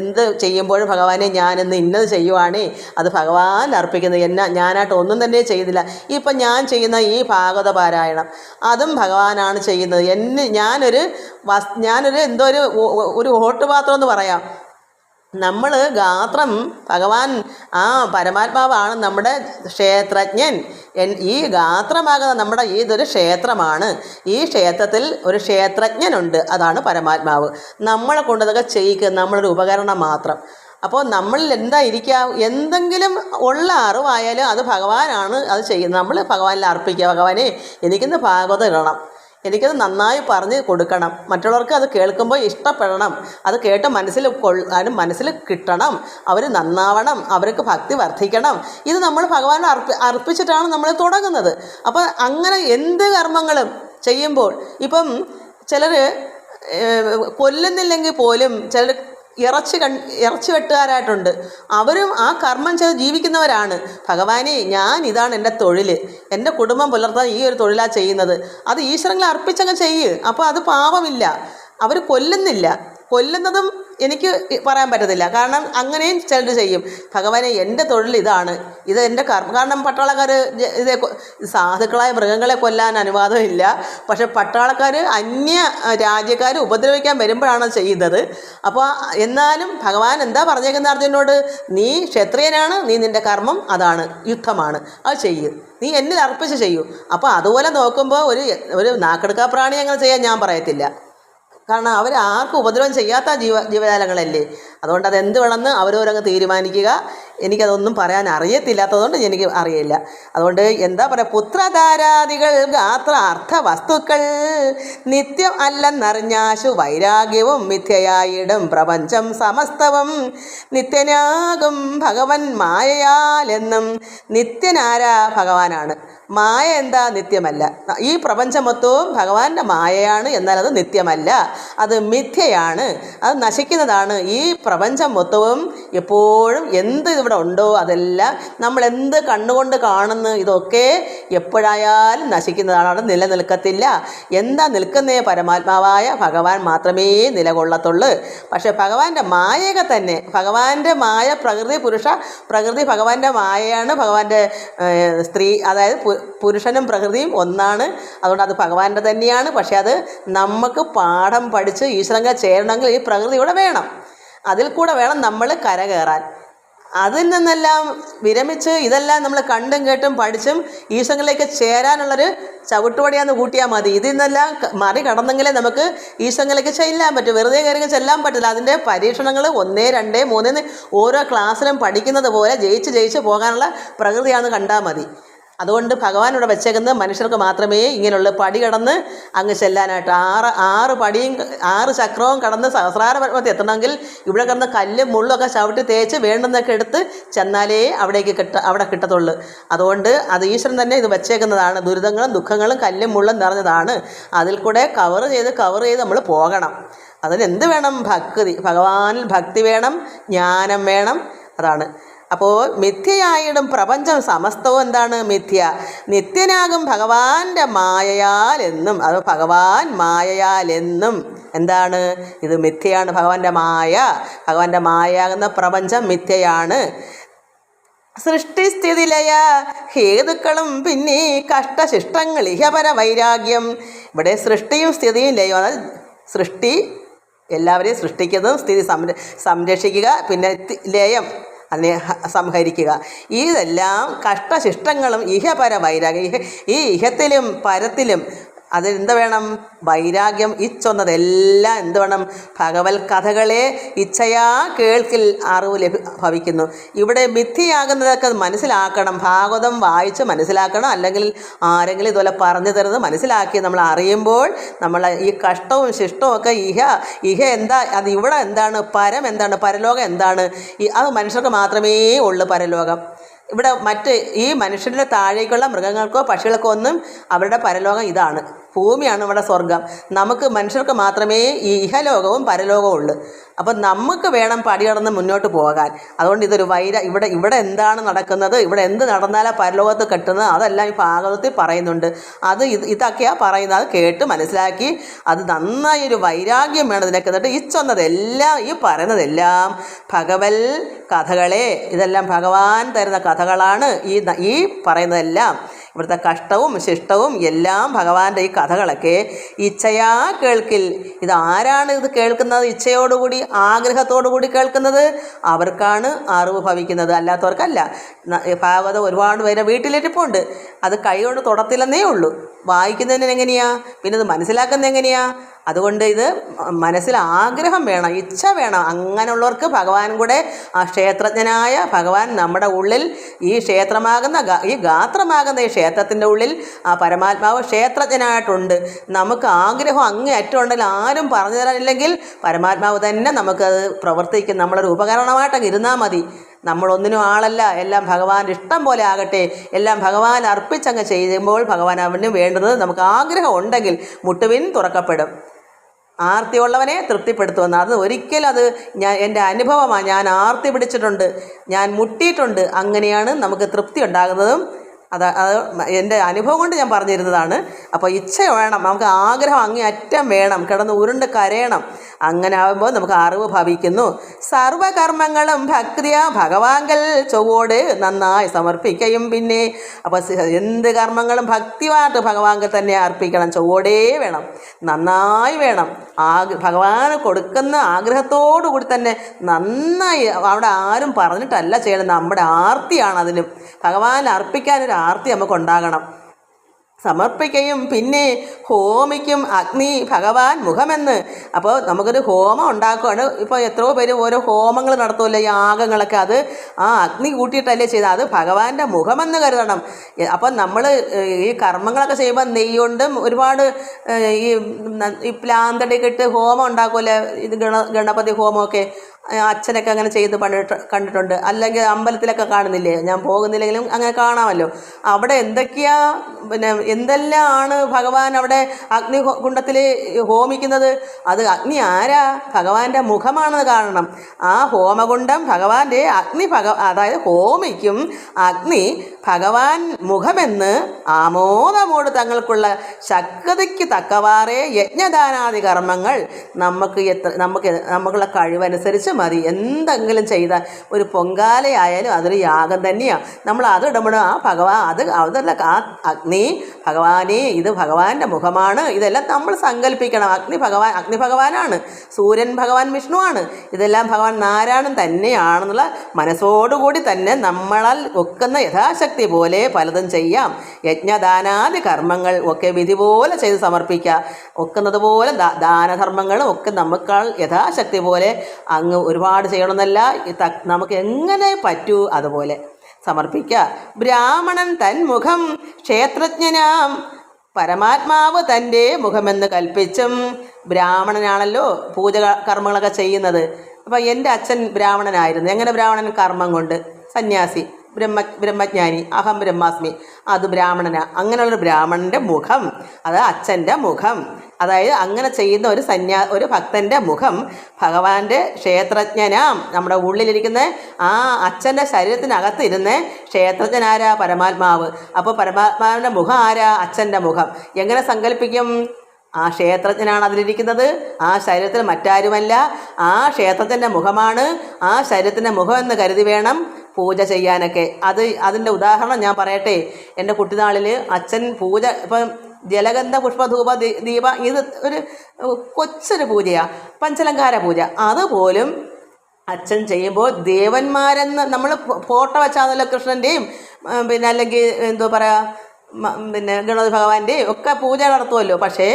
Speaker 1: എന്ത് ചെയ്യുമ്പോഴും ഭഗവാനെ ഞാനിന്ന് ഇന്നത് ചെയ്യുവാണേ അത് ഭഗവാനിൽ അർപ്പിക്കുന്നത് എന്നാ ഞാനായിട്ട് ഒന്നും തന്നെ ചെയ്തില്ല. ഇപ്പം ഞാൻ ചെയ്യുന്ന ഈ ഭാഗവത പാരായണം അതും ഭഗവാനാണ് ചെയ്യുന്നത്. എന്നെ ഞാനൊരു വസ് ഞാനൊരു എന്തോ ഒരു ഒരു ഹോട്ട് പാത്രം എന്ന് പറയാം. നമ്മൾ ഗാത്രം ഭഗവാൻ ആ പരമാത്മാവാണ് നമ്മുടെ ക്ഷേത്രജ്ഞൻ. ഈ ഗാത്രമാകുന്ന നമ്മുടെ ഇതൊരു ക്ഷേത്രമാണ്. ഈ ക്ഷേത്രത്തിൽ ഒരു ക്ഷേത്രജ്ഞനുണ്ട്. അതാണ് പരമാത്മാവ്. നമ്മളെ കൊണ്ടതൊക്കെ ചെയ്യിക്കുക നമ്മളൊരു ഉപകരണം മാത്രം. അപ്പോൾ നമ്മളിൽ എന്താ ഇരിക്കുക എന്തെങ്കിലും ഉള്ള അറിവായാലും അത് ഭഗവാനാണ് അത് ചെയ്യുന്നത്. നമ്മൾ ഭഗവാനിൽ അർപ്പിക്കുക. ഭഗവാനെ എനിക്കിന്ന് ഭാഗവതം ഇടണം. എനിക്കത് നന്നായി പറഞ്ഞ് കൊടുക്കണം. മറ്റുള്ളവർക്ക് അത് കേൾക്കുമ്പോൾ ഇഷ്ടപ്പെടണം. അത് കേട്ട് മനസ്സിൽ കൊള്ളാനും മനസ്സിൽ കിട്ടണം. അവർ നന്നാവണം. അവർക്ക് ഭക്തി വർദ്ധിക്കണം. ഇത് നമ്മൾ ഭഗവാൻ അർപ്പി അർപ്പിച്ചിട്ടാണ് നമ്മൾ തുടങ്ങുന്നത്. അപ്പോൾ അങ്ങനെ എന്ത് കർമ്മങ്ങളും ചെയ്യുമ്പോൾ ഇപ്പം ചിലർ കൊല്ലുന്നില്ലെങ്കിൽ പോലും ചിലർ ഇറച്ചി കൺ ഇറച്ചി വെട്ടുകാരായിട്ടുണ്ട്. അവരും ആ കർമ്മം ചെയ്ത് ജീവിക്കുന്നവരാണ്. ഭഗവാനെ ഞാൻ ഇതാണ് എന്റെ തൊഴിൽ എന്റെ കുടുംബം പുലർത്താൻ ഈ ഒരു തൊഴിലാണ് ചെയ്യുന്നത്. അത് ഈശ്വരങ്ങളെ അർപ്പിച്ചങ്ങ് ചെയ്യ്. അപ്പോൾ അത് പാപമില്ല. അവർ കൊല്ലുന്നില്ല. കൊല്ലുന്നതും എനിക്ക് പറയാൻ പറ്റത്തില്ല. കാരണം അങ്ങനെയും ചിലർ ചെയ്യും. ഭഗവാനെ എന്റെ തൊഴിൽ ഇതാണ്. ഇത് എന്റെ കർമ്മം കാരണം പട്ടാളക്കാർ ഇതേ സാധുക്കളായ മൃഗങ്ങളെ കൊല്ലാൻ അനുവാദമില്ല. പക്ഷേ പട്ടാളക്കാർ അന്യ രാജ്യക്കാർ ഉപദ്രവിക്കാൻ വരുമ്പോഴാണ് ചെയ്യുന്നത്. അപ്പോൾ എന്നാലും ഭഗവാൻ എന്താ പറഞ്ഞേക്കുന്ന അർജുനോട് നീ ക്ഷത്രിയനാണ് നീ നിന്റെ കർമ്മം അതാണ് യുദ്ധമാണ്. അത് ചെയ്യും. നീ എന്നിൽ അർപ്പിച്ച് ചെയ്യൂ. അപ്പോൾ അതുപോലെ നോക്കുമ്പോൾ ഒരു ഒരു നാക്കെടുക്കാ പ്രാണി അങ്ങനെ ചെയ്യാൻ ഞാൻ പറയത്തില്ല. കാരണം അവർ ആർക്കും ഉപദ്രവം ചെയ്യാത്ത ജീവ ജീവജാലങ്ങളല്ലേ. അതുകൊണ്ട് അത് എന്ത് വേണമെന്ന് അവരോരങ്ങ് തീരുമാനിക്കുക. എനിക്കതൊന്നും പറയാൻ അറിയത്തില്ലാത്തതുകൊണ്ട് എനിക്ക് അറിയില്ല. അതുകൊണ്ട് എന്താ പറയുക പുത്രധാരാദികൾ ഗാത്ര അർത്ഥ വസ്തുക്കൾ നിത്യം അല്ലെന്നറിഞ്ഞാശു വൈരാഗ്യവും മിഥ്യയായിടും പ്രപഞ്ചം സമസ്തവും. നിത്യനാകും ഭഗവൻ മായയാലെന്നും നിത്യനാരാ ഭഗവാനാണ്. മായ എന്താ നിത്യമല്ല. ഈ പ്രപഞ്ചം മൊത്തവും ഭഗവാന്റെ മായയാണ് എന്നാൽ അത് നിത്യമല്ല. അത് മിഥ്യയാണ്. അത് നശിക്കുന്നതാണ്. ഈ പ്രപഞ്ചം മൊത്തവും എപ്പോഴും എന്ത് ഇവിടെ ഉണ്ടോ അതെല്ലാം നമ്മൾ എന്ത് കണ്ണുകൊണ്ട് കാണുന്നു ഇതൊക്കെ എപ്പോഴായാലും നശിക്കുന്നതാണ്. അവിടെ നിലനിൽക്കത്തില്ല. എന്താ നിൽക്കുന്നേ പരമാത്മാവായ ഭഗവാൻ മാത്രമേ നിലകൊള്ളത്തുള്ളൂ. പക്ഷേ ഭഗവാന്റെ മായക തന്നെ ഭഗവാന്റെ മായ പ്രകൃതി പുരുഷ പ്രകൃതി ഭഗവാന്റെ മായയാണ് ഭഗവാന്റെ സ്ത്രീ അതായത് പുരുഷനും പ്രകൃതിയും ഒന്നാണ്. അതുകൊണ്ട് അത് ഭഗവാന്റെ തന്നെയാണ്. പക്ഷേ അത് നമുക്ക് പാഠം പഠിച്ച് ഈശ്വരങ്ങൾ ചേരണമെങ്കിൽ ഈ പ്രകൃതി ഇവിടെ വേണം. അതിൽ കൂടെ വേണം നമ്മൾ കരകയറാൻ. അതിൽ നിന്നെല്ലാം വിരമിച്ച് ഇതെല്ലാം നമ്മൾ കണ്ടും കേട്ടും പഠിച്ചും ഈശ്വരങ്ങളിലേക്ക് ചേരാനുള്ളൊരു ചവിട്ടുപടിയാന്ന് കൂട്ടിയാൽ മതി. ഇതിൽ നിന്നെല്ലാം മറികടന്നെങ്കിലേ നമുക്ക് ഈശ്വരങ്ങളിലേക്ക് ചെല്ലാൻ പറ്റും. വെറുതെ കയറി ചെല്ലാൻ പറ്റില്ല. അതിന്റെ പരീക്ഷണങ്ങൾ ഒന്നേ രണ്ടേ മൂന്നേ ഓരോ ക്ലാസ്സിലും പഠിക്കുന്നത് പോലെ ജയിച്ച് ജയിച്ച് പോകാനുള്ള പ്രകൃതിയാണെന്ന് കണ്ടാൽ മതി. അതുകൊണ്ട് ഭഗവാൻ ഇവിടെ വെച്ചേക്കുന്നത് മനുഷ്യർക്ക് മാത്രമേ ഇങ്ങനെയുള്ള പടി കടന്ന് അങ്ങ് ചെല്ലാനായിട്ട് ആറ് ആറ് പടിയും ആറ് ചക്രവും കടന്ന് സഹസ്രാര പരമത്തിൽ എത്തണമെങ്കിൽ ഇവിടെ കിടന്ന് കല്ലും മുള്ളൊക്കെ ചവിട്ടി തേച്ച് വേണ്ടെന്നൊക്കെ എടുത്ത് ചെന്നാലേ അവിടേക്ക് കിട്ട അവിടെ കിട്ടത്തുള്ളൂ. അതുകൊണ്ട് അത് ഈശ്വരൻ തന്നെ ഇത് വെച്ചേക്കുന്നതാണ്. ദുരിതങ്ങളും ദുഃഖങ്ങളും കല്ലും മുള്ളും നിറഞ്ഞതാണ്. അതിൽ കൂടെ കവർ ചെയ്ത് കവർ ചെയ്ത് നമ്മൾ പോകണം. അതിന് എന്ത് വേണം? ഭക്തി ഭഗവാനിൽ ഭക്തി വേണം ജ്ഞാനം വേണം. അതാണ്. അപ്പോൾ മിഥ്യയായിടും പ്രപഞ്ചം സമസ്തവും എന്താണ് മിഥ്യ? നിത്യനാകും ഭഗവാന്റെ മായയാൽ എന്നും അത് ഭഗവാൻ മായയാൽ എന്നും എന്താണ്? ഇത് മിഥ്യയാണ് ഭഗവാന്റെ മായ. ഭഗവാന്റെ മായയാകുന്ന പ്രപഞ്ചം മിഥ്യയാണ്. സൃഷ്ടിസ്ഥിതിലയ ഹേതുക്കളും പിന്നെ കഷ്ടശിഷ്ടങ്ങൾ ഇഹപര വൈരാഗ്യം. ഇവിടെ സൃഷ്ടിയും സ്ഥിതിയും ലയോ സൃഷ്ടി എല്ലാവരെയും സൃഷ്ടിക്കുന്നതും സ്ഥിതി സംര സംരക്ഷിക്കുക പിന്നെ ലയം. അതിനെ സംഹരിക്കുക. ഇതെല്ലാം കഷ്ടശിഷ്ടങ്ങളും ഇഹപര വൈരാഗ്യം ഈ ഇഹത്തിലും പരത്തിലും അതെന്ത് വേണം? വൈരാഗ്യം ഇച്ചൊന്നതെല്ലാം എന്ത് വേണം? ഭഗവത് കഥകളെ ഇച്ഛയാ കേൾക്കിൽ അറിവ് ലഭി ഭവിക്കുന്നു. ഇവിടെ മിഥ്യയാകുന്നതൊക്കെ മനസ്സിലാക്കണം. ഭാഗവതം വായിച്ച് മനസ്സിലാക്കണം. അല്ലെങ്കിൽ ആരെങ്കിലും ഇതുപോലെ പറഞ്ഞു തരുന്നത് മനസ്സിലാക്കി നമ്മൾ അറിയുമ്പോൾ നമ്മൾ ഈ കഷ്ടവും ശിഷ്ടവും ഒക്കെ ഇഹ ഇഹ എന്താ അത് ഇവിടെ എന്താണ്? പരം എന്താണ്? പരലോകം എന്താണ്? ഈ അത് മനുഷ്യർക്ക് മാത്രമേ ഉള്ളൂ പരലോകം. ഇവിടെ മറ്റ് ഈ മനുഷ്യരുടെ താഴേക്കുള്ള മൃഗങ്ങൾക്കോ പക്ഷികൾക്കോ ഒന്നും അവരുടെ പരലോകം ഇതാണ്. ഭൂമിയാണ് ഇവിടെ സ്വർഗം. നമുക്ക് മനുഷ്യർക്ക് മാത്രമേ ഈ ഇഹലോകവും പരലോകവും ഉള്ളൂ. അപ്പം നമുക്ക് വേണം പടികടന്ന് മുന്നോട്ട് പോകാൻ. അതുകൊണ്ട് ഇതൊരു വൈര ഇവിടെ ഇവിടെ എന്താണ് നടക്കുന്നത് ഇവിടെ എന്ത് നടന്നാലാ പരലോകത്ത് കെട്ടുന്നത് അതെല്ലാം ഈ ഭാഗവതത്തിൽ പറയുന്നുണ്ട്. അത് ഇത് ഇതൊക്കെയാണ് പറയുന്നത്. അത് കേട്ട് മനസ്സിലാക്കി അത് നന്നായി ഒരു വൈരാഗ്യം വേണം ഇതിനൊക്കെ. എന്നിട്ട് ഈ ചൊന്നതെല്ലാം ഈ പറയുന്നതെല്ലാം ഭഗവൽ കഥകളെ ഇതെല്ലാം ഭഗവാൻ തരുന്ന കഥകളാണ് ഈ ഈ പറയുന്നതെല്ലാം. ഇവിടുത്തെ കഷ്ടവും ശിഷ്ടവും എല്ലാം ഭഗവാന്റെ ഈ കഥകളൊക്കെ ഇച്ഛയാ കേൾക്കിൽ. ഇത് ആരാണ് ഇത് കേൾക്കുന്നത്? ഇച്ഛയോടുകൂടി ആഗ്രഹത്തോടുകൂടി കേൾക്കുന്നത്? അവർക്കാണ് അറിവ് ഭവിക്കുന്നത്. അല്ലാത്തവർക്കല്ല. ഭാഗവത ഒരുപാട് പേരെ വീട്ടിലിരിപ്പുണ്ട്. അത് കൈകൊണ്ട് തുടത്തില്ലെന്നേ ഉള്ളൂ. വായിക്കുന്നതിന് എങ്ങനെയാ? പിന്നെ അത് മനസ്സിലാക്കുന്നത് എങ്ങനെയാ? അതുകൊണ്ട് ഇത് മനസ്സിൽ ആഗ്രഹം വേണം ഇച്ഛ വേണം. അങ്ങനെയുള്ളവർക്ക് ഭഗവാൻ കൂടെ ആ ക്ഷേത്രജ്ഞനായ ഭഗവാൻ നമ്മുടെ ഉള്ളിൽ ഈ ക്ഷേത്രമാകുന്ന ഈ ഗാത്രമാകുന്ന ഈ ക്ഷേത്രത്തിന്റെ ഉള്ളിൽ ആ പരമാത്മാവ് ക്ഷേത്രജ്ഞനായിട്ടുണ്ട്. നമുക്ക് ആഗ്രഹം അങ്ങേ അറ്റം ഉണ്ടെങ്കിൽ ആരും പറഞ്ഞു തരാനില്ലെങ്കിൽ പരമാത്മാവ് തന്നെ നമുക്കത് പ്രവർത്തിക്കും. നമ്മളൊരു ഉപകരണമായിട്ടങ്ങ് ഇരുന്നാൽ മതി. നമ്മളൊന്നിനും ആളല്ല. എല്ലാം ഭഗവാൻ ഇഷ്ടം പോലെ ആകട്ടെ. എല്ലാം ഭഗവാൻ അർപ്പിച്ചങ്ങ് ചെയ്യുമ്പോൾ ഭഗവാൻ അവന് വേണ്ടത് നമുക്ക് ആഗ്രഹം ഉണ്ടെങ്കിൽ മുട്ടുവിൻ തുറക്കപ്പെടും. ആർത്തിയുള്ളവനെ തൃപ്തിപ്പെടുത്തുമെന്ന്. അത് ഒരിക്കലും അത് ഞാൻ എന്റെ അനുഭവമാണ് ഞാൻ ആർത്തി പിടിച്ചിട്ടുണ്ട് ഞാൻ മുട്ടിയിട്ടുണ്ട്. അങ്ങനെയാണ് നമുക്ക് തൃപ്തി ഉണ്ടാകുന്നതും അത് അത് എന്റെ അനുഭവം കൊണ്ട് ഞാൻ പറഞ്ഞിരുന്നതാണ്. അപ്പോൾ ഇച്ഛ വേണം നമുക്ക് ആഗ്രഹം അങ്ങേ അറ്റം വേണം കിടന്ന് ഉരുണ്ട് കരയണം. അങ്ങനെ ആകുമ്പോൾ നമുക്ക് അറിവ് ഭവിക്കുന്നു. സർവകർമ്മങ്ങളും ഭക്തിയ ഭഗവാങ്കൽ ചൊവ്വോട് നന്നായി സമർപ്പിക്കുകയും പിന്നെ. അപ്പോൾ എന്ത് കർമ്മങ്ങളും ഭക്തിയായിട്ട് ഭഗവാങ്കൽ തന്നെ അർപ്പിക്കണം ചൊവ്വോടേ വേണം നന്നായി വേണം. ആഗ് ഭഗവാന് കൊടുക്കുന്ന ആഗ്രഹത്തോടു കൂടി തന്നെ നന്നായി അവിടെ ആരും പറഞ്ഞിട്ടല്ല ചെയ്യണം നമ്മുടെ ആർത്തിയാണ് അതിനും. ഭഗവാൻ അർപ്പിക്കാനൊരു ആർത്തി നമുക്ക് ഉണ്ടാകണം സമർപ്പിക്കുകയും പിന്നെ ഹോമിക്കും അഗ്നി ഭഗവാൻ മുഖമെന്ന്. അപ്പോൾ നമുക്കൊരു ഹോമം ഉണ്ടാക്കുകയാണ് ഇപ്പോൾ എത്രയോ പേര് ഓരോ ഹോമങ്ങൾ നടത്തുമല്ലോ യാഗങ്ങളൊക്കെ അത് ആ അഗ്നി കൂട്ടിയിട്ടല്ലേ ചെയ്തത്. അത് ഭഗവാന്റെ മുഖമെന്ന് കരുതണം. അപ്പോൾ അപ്പം നമ്മൾ ഈ കർമ്മങ്ങളൊക്കെ ചെയ്യുമ്പോൾ നെയ്യൊണ്ടും ഒരുപാട് ഈ പ്ലാന്തടി ഇട്ട് ഹോമം ഉണ്ടാക്കുമല്ലോ ഇത് ഗണ ഗണപതി ഹോമമൊക്കെ. അച്ഛനൊക്കെ അങ്ങനെ ചെയ്ത് പണിട്ട് കണ്ടിട്ടുണ്ട്. അല്ലെങ്കിൽ അമ്പലത്തിലൊക്കെ കാണുന്നില്ലേ? ഞാൻ പോകുന്നില്ലെങ്കിലും അങ്ങനെ കാണാമല്ലോ. അവിടെ എന്തൊക്കെയാ പിന്നെ എന്തെല്ലാം ആണ് ഭഗവാൻ അവിടെ അഗ്നി കുണ്ടത്തിൽ ഹോമിക്കുന്നത്? അത് അഗ്നി ആരാ? ഭഗവാന്റെ മുഖമാണെന്ന് കാണണം. ആ ഹോമകുണ്ടം ഭഗവാന്റെ അഗ്നി ഭഗ അതായത് ഹോമിക്കും അഗ്നി ഭഗവാൻ മുഖമെന്ന് ആമോദമോട് തങ്ങൾക്കുള്ള ശക്തിക്ക് തക്കവാറേ യജ്ഞദാനാദി കർമ്മങ്ങൾ നമുക്ക് എത്ര നമുക്ക് നമുക്കുള്ള കഴിവനുസരിച്ച് മതി. എന്തെങ്കിലും ചെയ്താൽ ഒരു പൊങ്കാലയായാലും അതൊരു യാഗം തന്നെയാണ് നമ്മൾ അത് ഇടുമ്പോൾ ആ ഭഗവാൻ അത് അതല്ല ആ അഗ്നി ഭഗവാനെ ഇത് ഭഗവാന്റെ മുഖമാണ്. ഇതെല്ലാം നമ്മൾ സങ്കല്പിക്കണം. അഗ്നി ഭഗവാൻ അഗ്നി ഭഗവാനാണ്. സൂര്യൻ ഭഗവാൻ വിഷ്ണുവാണ് ഇതെല്ലാം ഭഗവാൻ നാരായണൻ തന്നെയാണെന്നുള്ള മനസ്സോടുകൂടി തന്നെ നമ്മളാൽ ഒക്കുന്ന യഥാശക്തി പോലെ പലതും ചെയ്യാം. യജ്ഞദാനാദി കർമ്മങ്ങൾ ഒക്കെ വിധി പോലെ ചെയ്ത് സമർപ്പിക്കുക ഒക്കുന്നത് പോലെ ദാനധർമ്മങ്ങളും ഒക്കെ നമുക്കാൾ യഥാശക്തി പോലെ അങ്ങ് ഒരുപാട് ചെയ്യണമെന്നല്ല നമുക്ക് എങ്ങനെ പറ്റൂ അതുപോലെ സമർപ്പിക്കുക ബ്രാഹ്മണൻ തൻ മുഖം ക്ഷേത്രജ്ഞനാം പരമാത്മാവ് തന്റെ മുഖമെന്ന് കൽപ്പിച്ചും ബ്രാഹ്മണനാണല്ലോ പൂജ കർമ്മങ്ങളൊക്കെ ചെയ്യുന്നത്. അപ്പം എന്റെ അച്ഛൻ ബ്രാഹ്മണനായിരുന്നു. എങ്ങനെ ബ്രാഹ്മണൻ കർമ്മം കൊണ്ട്? സന്യാസി. ബ്രഹ്മ ബ്രഹ്മജ്ഞാനി അഹം ബ്രഹ്മാസ്മി അത് ബ്രാഹ്മണന. അങ്ങനെയുള്ളൊരു ബ്രാഹ്മണന്റെ മുഖം അത് അച്ഛന്റെ മുഖം. അതായത് അങ്ങനെ ചെയ്യുന്ന ഒരു സന്യാ ഒരു ഭക്തന്റെ മുഖം ഭഗവാന്റെ ക്ഷേത്രജ്ഞനാം. നമ്മുടെ ഉള്ളിലിരിക്കുന്ന ആ അച്ഛന്റെ ശരീരത്തിനകത്ത് ഇരുന്ന് ക്ഷേത്രജ്ഞനാരാ പരമാത്മാവ്. അപ്പോൾ പരമാത്മാവിന്റെ മുഖം ആരാ? അച്ഛന്റെ മുഖം. എങ്ങനെ സങ്കല്പിക്കും? ആ ക്ഷേത്രജ്ഞനാണ് അതിലിരിക്കുന്നത്. ആ ശരീരത്തിൽ മറ്റാരുമല്ല. ആ ക്ഷേത്രത്തിന്റെ മുഖമാണ് ആ ശരീരത്തിന്റെ മുഖം എന്ന് കരുതി വേണം പൂജ ചെയ്യാനൊക്കെ. അത് അതിന്റെ ഉദാഹരണം ഞാൻ പറയട്ടെ. എന്റെ കുട്ടിനാളിൽ അച്ഛൻ പൂജ ഇപ്പം ജലഗന്ധ പുഷ്പ ധൂപ ദീപ ഇത് ഒരു കൊച്ചൊരു പൂജയാണ് പഞ്ചലങ്കാര പൂജ. അതുപോലും അച്ഛൻ ചെയ്യുമ്പോൾ ദേവന്മാരെന്ന് നമ്മൾ ഫോട്ടോ വെച്ചാണല്ലോ കൃഷ്ണന്റെയും പിന്നെ അല്ലെങ്കിൽ എന്തോ പറയുക പിന്നെ ഗണപതി ഭഗവാന്റെയും ഒക്കെ പൂജ നടത്തുമല്ലോ പക്ഷേ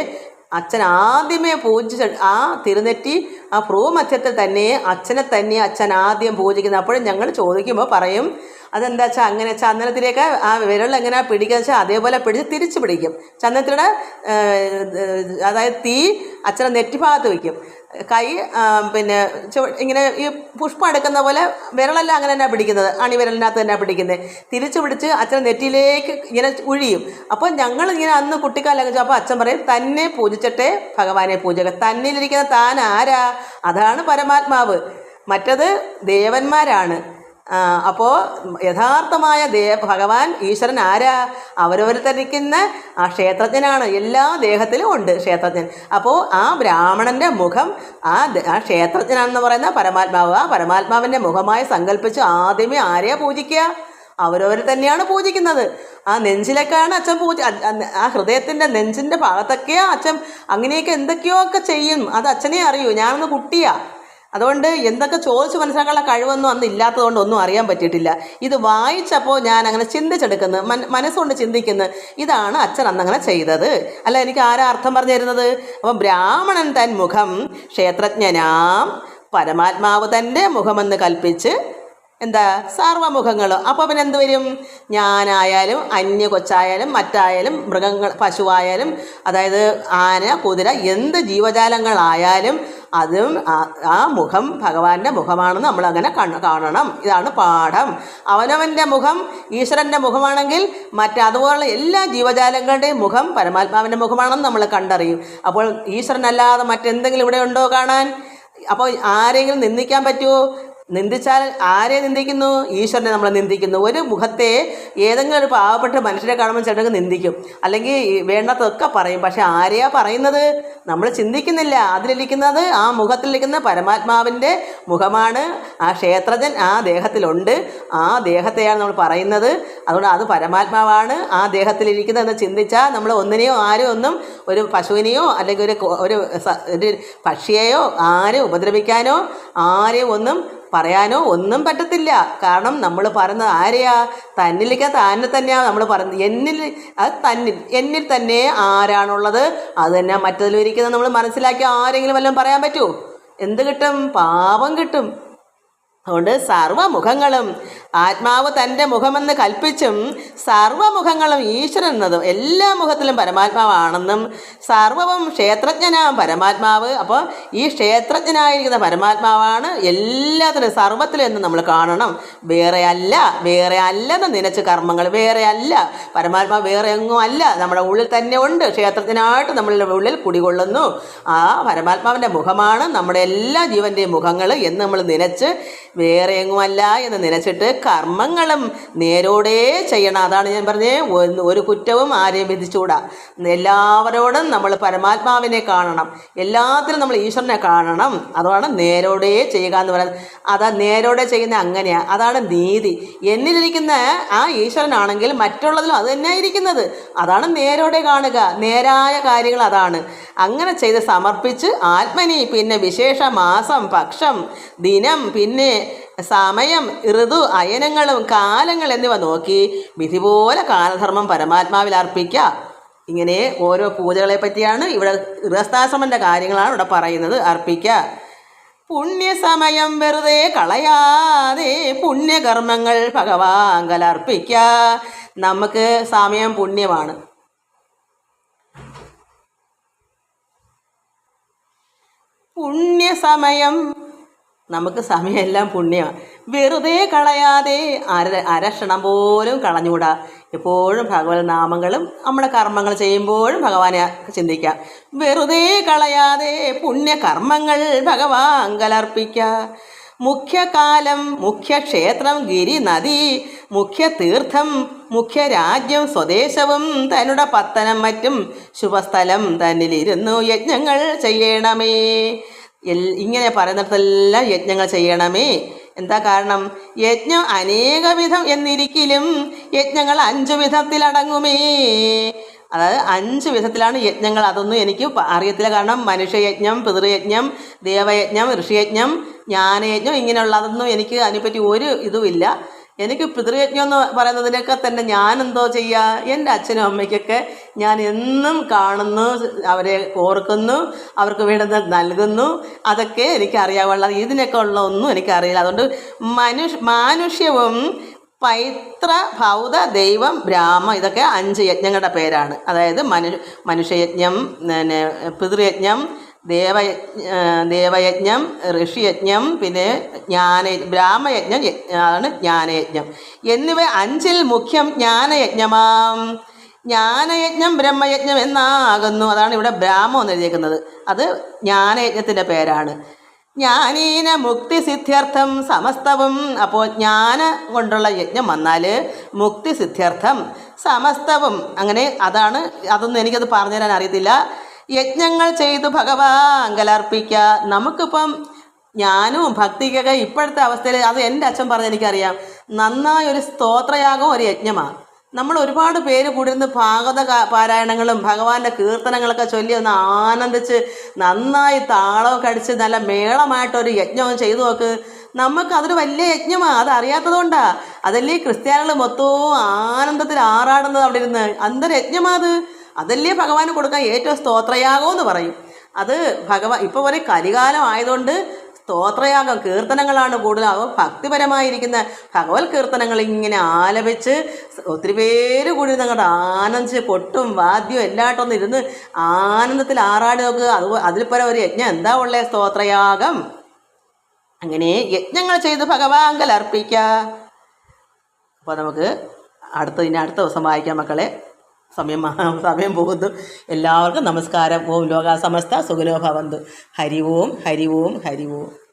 Speaker 1: അച്ഛൻ ആദ്യമേ പൂജിച്ച ആ തിരുനെറ്റി ആ പ്രൂ മധ്യത്തിൽ തന്നെ അച്ഛനെ തന്നെ അച്ഛൻ ആദ്യം പൂജിക്കുന്നത് അപ്പോഴും ഞങ്ങൾ ചോദിക്കുമ്പോൾ പറയും അതെന്താ വെച്ചാൽ അങ്ങനെ ചന്ദനത്തിലേക്ക് ആ വിരൽ എങ്ങനെ പിടിക്കുക വെച്ചാൽ അതേപോലെ പിടിച്ച് തിരിച്ചു പിടിക്കും. ചന്ദനത്തിലൂടെ അതായത് തീ അച്ഛനെ നെറ്റിഭാഗത്ത് വയ്ക്കും കൈ പിന്നെ ഇങ്ങനെ ഈ പുഷ്പം എടുക്കുന്ന പോലെ വിരളല്ല അങ്ങനെ തന്നെ പിടിക്കുന്നത്. അണിവിരലിനകത്ത് തന്നെ പിടിക്കുന്നത് തിരിച്ചു പിടിച്ച് അച്ഛൻ നെറ്റിയിലേക്ക് ഇങ്ങനെ ഉഴിയും. അപ്പോൾ ഞങ്ങൾ ഇങ്ങനെ അന്ന് കുട്ടിക്കാലം അപ്പോൾ അച്ഛൻ പറയും തന്നെ പൂജിച്ചിട്ടേ ഭഗവാനെ പൂജക തന്നിലിരിക്കുന്ന താൻ ആരാ? അതാണ് പരമാത്മാവ്. മറ്റത് ദേവന്മാരാണ്. അപ്പോൾ യഥാർത്ഥമായ ദേവ ഭഗവാൻ ഈശ്വരൻ ആരാ? അവരവരുത്തരിക്കുന്ന ആ ക്ഷേത്രജ്ഞനാണ്. എല്ലാ ദേഹത്തിലും ഉണ്ട് ക്ഷേത്രജ്ഞൻ. അപ്പോൾ ആ ബ്രാഹ്മണന്റെ മുഖം ആ ആ ക്ഷേത്രജ്ഞനാണെന്ന് പറയുന്ന പരമാത്മാവ് ആ പരമാത്മാവിന്റെ മുഖമായി സങ്കല്പിച്ച് ആദ്യമേ ആരെയാ പൂജിക്കുക? അവരവർ തന്നെയാണ് പൂജിക്കുന്നത്. ആ നെഞ്ചിലൊക്കെയാണ് അച്ഛൻ പൂജ ആ ഹൃദയത്തിന്റെ നെഞ്ചിന്റെ ഭാഗത്തൊക്കെയാ അച്ഛൻ അങ്ങനെയൊക്കെ എന്തൊക്കെയോ ഒക്കെ ചെയ്യും. അത് അച്ഛനെ അറിയൂ. ഞാനൊന്ന് കുട്ടിയാ. അതുകൊണ്ട് എന്തൊക്കെ ചോദിച്ച് മനസ്സിലാക്കാനുള്ള കഴിവൊന്നും അന്ന് ഇല്ലാത്തതുകൊണ്ട് ഒന്നും അറിയാൻ പറ്റിയിട്ടില്ല. ഇത് വായിച്ചപ്പോൾ ഞാൻ അങ്ങനെ ചിന്തിച്ചെടുക്കുന്നത് മൻ മനസ്സുകൊണ്ട് ചിന്തിക്കുന്നത് ഇതാണ് അച്ഛൻ അന്നങ്ങനെ ചെയ്തത്. അല്ല എനിക്ക് ആരാ അർത്ഥം പറഞ്ഞു തരുന്നത്? അപ്പം ബ്രാഹ്മണൻ തൻ മുഖം ക്ഷേത്രജ്ഞനാം പരമാത്മാവ് തന്റെ മുഖമെന്ന് കൽപ്പിച്ച് എന്താ? സർവമുഖങ്ങൾ അപ്പോൾ പിന്നെ എന്ത് വരും? ഞാനായാലും അന്യ കൊച്ചായാലും മറ്റായാലും മൃഗങ്ങൾ പശുവായാലും അതായത് ആന കുതിര എന്ത് ജീവജാലങ്ങളായാലും അതും ആ- ആ മുഖം ഭഗവാന്റെ മുഖമാണെന്ന് നമ്മൾ അങ്ങനെ കാണണം. ഇതാണ് പാഠം. അവനവന്റെ മുഖം ഈശ്വരന്റെ മുഖമാണെങ്കിൽ മറ്റ് അതുപോലുള്ള എല്ലാ ജീവജാലങ്ങളുടെയും മുഖം പരമാത്മാവിന്റെ മുഖമാണെന്ന് നമ്മൾ കണ്ടറിയും. അപ്പോൾ ഈശ്വരനല്ലാതെ മറ്റെന്തെങ്കിലും ഇവിടെ ഉണ്ടോ കാണാൻ? അപ്പോൾ ആരെങ്കിലും നിന്ദിക്കാൻ പറ്റുമോ നിന്ദിച്ചാൽ ആരെ നിന്ദിക്കുന്നു? ഈശ്വരനെ നമ്മൾ നിന്ദിക്കുന്നു. ഒരു മുഖത്തെ ഏതെങ്കിലും ഒരു പാവപ്പെട്ട മനുഷ്യരെ കാണുമ്പോൾ ചിലർക്ക് നിന്ദിക്കും. അല്ലെങ്കിൽ ഈ വേണ്ടതൊക്കെ പറയും. പക്ഷെ ആരെയാ പറയുന്നത്? നമ്മൾ ചിന്തിക്കുന്നില്ല. അതിലിരിക്കുന്നത് ആ മുഖത്തിലിരിക്കുന്ന പരമാത്മാവിന്റെ മുഖമാണ്. ആ ക്ഷേത്രജൻ ആ ദേഹത്തിലുണ്ട്. ആ ദേഹത്തെയാണ് നമ്മൾ പറയുന്നത്. അതുകൊണ്ട് അത് പരമാത്മാവാണ്. ആ ദേഹത്തിലിരിക്കുന്നതെന്ന് ചിന്തിച്ചാൽ നമ്മൾ ഒന്നിനെയോ ആരും ഒന്നും ഒരു പശുവിനെയോ അല്ലെങ്കിൽ ഒരു ഒരു പക്ഷിയെയോ ആരും ഉപദ്രവിക്കാനോ ആരെയും ഒന്നും പറയാനോ ഒന്നും പറ്റത്തില്ല. കാരണം നമ്മൾ പറയുന്നത് ആരെയാ? തന്നിലേക്ക് താനെ തന്നെയാണ് നമ്മൾ പറയുന്നത്. എന്നിൽ അത് തന്നിൽ എന്നിൽ തന്നെ ആരാണുള്ളത്? അത് തന്നെ മറ്റതിലും ഇരിക്കുന്നത് നമ്മൾ മനസ്സിലാക്കി ആരെങ്കിലും വല്ലതും പറയാൻ പറ്റുമോ എന്ത് കിട്ടും? പാപം കിട്ടും. അതുകൊണ്ട് സർവമുഖങ്ങളും ആത്മാവ് തന്റെ മുഖമെന്ന് കൽപ്പിച്ചും സർവമുഖങ്ങളും ഈശ്വരൻ എന്നതും എല്ലാ മുഖത്തിലും പരമാത്മാവാണെന്നും സർവവും ക്ഷേത്രജ്ഞനാണ് പരമാത്മാവ്. അപ്പോൾ ഈ ക്ഷേത്രജ്ഞനായിരിക്കുന്ന പരമാത്മാവാണ് എല്ലാത്തിനും സർവത്തിലും എന്ന് നമ്മൾ കാണണം. വേറെ അല്ല വേറെ അല്ലെന്ന് നനച്ച് കർമ്മങ്ങൾ വേറെ അല്ല. പരമാത്മാവ് വേറെ എങ്ങും അല്ല. നമ്മുടെ ഉള്ളിൽ തന്നെ ഉണ്ട്. ക്ഷേത്രത്തിനായിട്ട് നമ്മളുടെ ഉള്ളിൽ കുടികൊള്ളുന്നു. ആ പരമാത്മാവിന്റെ മുഖമാണ് നമ്മുടെ എല്ലാ ജീവന്റെയും മുഖങ്ങൾ എന്ന് നമ്മൾ നനച്ച് വേറെ എങ്ങുമല്ല എന്ന് നനച്ചിട്ട് കർമ്മങ്ങളും നേരോടെ ചെയ്യണം. അതാണ് ഞാൻ പറഞ്ഞേ ഒരു കുറ്റവും ആരെയും വിധിച്ചുകൂടാ. എല്ലാവരോടും നമ്മൾ പരമാത്മാവിനെ കാണണം. എല്ലാത്തിലും നമ്മൾ ഈശ്വരനെ കാണണം. അതാണ് നേരോടെ ചെയ്യുക എന്ന് പറയുന്നത്. അതാ നേരോടെ ചെയ്യുന്ന അങ്ങനെയാണ് അതാണ് നീതി. എന്നിലിരിക്കുന്ന ആ ഈശ്വരനാണെങ്കിൽ മറ്റുള്ളതിലും അത് തന്നെ ഇരിക്കുന്നത്. അതാണ് നേരോടെ കാണുക. നേരായ കാര്യങ്ങൾ അതാണ്. അങ്ങനെ ചെയ്ത് സമർപ്പിച്ച് ആത്മനി പിന്നെ വിശേഷ മാസം പക്ഷം ദിനം പിന്നെ സമയം ഋതു അയനങ്ങളും കാലങ്ങൾ എന്നിവ നോക്കി വിധി പോലെ കാലധർമ്മം പരമാത്മാവിൽ അർപ്പിക്കുക. ഇങ്ങനെ ഓരോ പൂജകളെ പറ്റിയാണ് ഇവിടെ ഗൃഹസ്ഥാശ്രമന്റെ കാര്യങ്ങളാണ് ഇവിടെ പറയുന്നത്. അർപ്പിക്കുക. പുണ്യസമയം വെറുതെ കളയാതെ പുണ്യകർമ്മങ്ങൾ ഭഗവാങ്കൽ അർപ്പിക്ക നമുക്ക് സമയം പുണ്യമാണ്. പുണ്യസമയം നമുക്ക് സമയമെല്ലാം പുണ്യമാണ് വെറുതെ കളയാതെ അര അരക്ഷണം പോലും കളഞ്ഞുകൂടാ. എപ്പോഴും ഭഗവത് നാമങ്ങളും നമ്മുടെ കർമ്മങ്ങൾ ചെയ്യുമ്പോഴും ഭഗവാനെ ചിന്തിക്കാം. വെറുതെ കളയാതെ പുണ്യകർമ്മങ്ങൾ ഭഗവാൻ കലർപ്പിക്ക. മുഖ്യകാലം മുഖ്യക്ഷേത്രം ഗിരി നദി മുഖ്യ തീർത്ഥം മുഖ്യ രാജ്യം സ്വദേശവും തന്നുടെ പത്തനം മറ്റും ശുഭസ്ഥലം തന്നിലിരുന്നു യജ്ഞങ്ങൾ ചെയ്യണമേ. ഇങ്ങനെ പറയുന്നിടത്തെല്ലാം യജ്ഞങ്ങൾ ചെയ്യണമേ. എന്താ കാരണം? യജ്ഞം അനേകവിധം എന്നിരിക്കലും യജ്ഞങ്ങൾ അഞ്ചു വിധത്തിലടങ്ങുമേ അതായത് അഞ്ച് വിധത്തിലാണ് യജ്ഞങ്ങൾ. അതൊന്നും എനിക്ക് അറിയത്തില്ല. കാരണം മനുഷ്യയജ്ഞം പിതൃയജ്ഞം ദേവയജ്ഞം ഋഷിയജ്ഞം ജ്ഞാനയജ്ഞം ഇങ്ങനെയുള്ള അതൊന്നും എനിക്ക് അതിനെപ്പറ്റി ഒരു ഇതുമില്ല. എനിക്ക് പിതൃയജ്ഞം എന്ന് പറയുന്നതിനൊക്കെ തന്നെ ഞാൻ എന്തോ ചെയ്യുക എന്റെ അച്ഛനും അമ്മയ്ക്കൊക്കെ ഞാൻ എന്നും കാണുന്നു അവരെ ഓർക്കുന്നു അവർക്ക് വേണ്ടുന്നത് നൽകുന്നു. അതൊക്കെ എനിക്ക് അറിയാവുള്ള ഇതിനൊക്കെ ഉള്ള ഒന്നും എനിക്കറിയില്ല. അതുകൊണ്ട് മനുഷ്യ മാനുഷ്യവും പൈത്ര ഭൗത ദൈവം ബ്രാഹ്മ ഇതൊക്കെ അഞ്ച് യജ്ഞങ്ങളുടെ പേരാണ്. അതായത് മനു മനുഷ്യയജ്ഞം പിന്നെ പിതൃയജ്ഞം ദേവ ദേവയജ്ഞം ഋഷിയജ്ഞം പിന്നെ ജ്ഞാന ബ്രാഹ്മയജ്ഞം ആണ് ജ്ഞാനയജ്ഞം. എന്നിവ അഞ്ചിൽ മുഖ്യം ജ്ഞാനയജ്ഞമാം. ജ്ഞാനയജ്ഞം ബ്രഹ്മയജ്ഞം എന്നാകുന്നു. അതാണ് ഇവിടെ ബ്രാഹ്മം എന്ന് എഴുതിയേക്കുന്നത്. അത് ജ്ഞാനയജ്ഞത്തിന്റെ പേരാണ്. ജ്ഞാനീന മുക്തി സിദ്ധ്യർത്ഥം സമസ്തവും. അപ്പോൾ ജ്ഞാന കൊണ്ടുള്ള യജ്ഞം വന്നാൽ മുക്തി സിദ്ധ്യർത്ഥം സമസ്തവും. അങ്ങനെ അതാണ് അതൊന്നും എനിക്കത് പറഞ്ഞുതരാൻ അറിയത്തില്ല. യജ്ഞങ്ങൾ ചെയ്തു ഭഗവാൻ കലർപ്പിക്കുക നമുക്കിപ്പം ഞാനും ഭക്തിക്കൊക്കെ ഇപ്പോഴത്തെ അവസ്ഥയിൽ അത് എന്റെ അച്ഛൻ പറഞ്ഞ് എനിക്കറിയാം. നന്നായി ഒരു സ്തോത്രയാഗം ഒരു യജ്ഞമാണ്. നമ്മൾ ഒരുപാട് പേര് കൂടിയിരുന്ന് ഭാഗവത പാരായണങ്ങളും ഭഗവാന്റെ കീർത്തനങ്ങളൊക്കെ ചൊല്ലി ഒന്ന് ആനന്ദിച്ച് നന്നായി താളമൊക്കെ അടിച്ച് നല്ല മേളമായിട്ടൊരു യജ്ഞം ചെയ്തു നോക്ക്. നമുക്ക് അതൊരു വലിയ യജ്ഞമാണ്. അത് അറിയാത്തതുകൊണ്ടാണ് അതല്ലേ ക്രിസ്ത്യാനികൾ മൊത്തവും ആനന്ദത്തിൽ ആറാടുന്നത് അവിടെ ഇരുന്ന് അന്തൊരു യജ്ഞമാണ് അത്? അതല്ലേ ഭഗവാന് കൊടുക്കാൻ ഏറ്റവും സ്തോത്രയാഗം എന്ന് പറയും. അത് ഭഗവാൻ ഇപ്പോൾ വരെ കലികാലം ആയതുകൊണ്ട് സ്തോത്രയാഗം കീർത്തനങ്ങളാണ് കൂടുതലാകും ഭക്തിപരമായിരിക്കുന്ന ഭഗവത് കീർത്തനങ്ങൾ ഇങ്ങനെ ആലപിച്ച് ഒത്തിരി പേര് കൂടി നിങ്ങളുടെ ആനന്ദിച്ച് കൊട്ടും വാദ്യവും എല്ലാട്ടൊന്നും ഇരുന്ന് ആനന്ദത്തിൽ ആറാടി നോക്കുക. അത് അതിൽ ഒരു യജ്ഞം. എന്താ ഉള്ളേ സ്തോത്രയാഗം? അങ്ങനെ യജ്ഞങ്ങൾ ചെയ്ത് ഭഗവാങ്കൽ അർപ്പിക്കുക അപ്പോൾ നമുക്ക് അടുത്ത ഇനി അടുത്ത ദിവസം വായിക്കാം മക്കളെ. സമയം സമയം പോകുന്നു. എല്ലാവർക്കും നമസ്കാരം. ഓം ലോകാസമസ്ത സുഖലോഭവന്തു. ഹരി ഓം ഹരി ഓം ഹരി ഓം.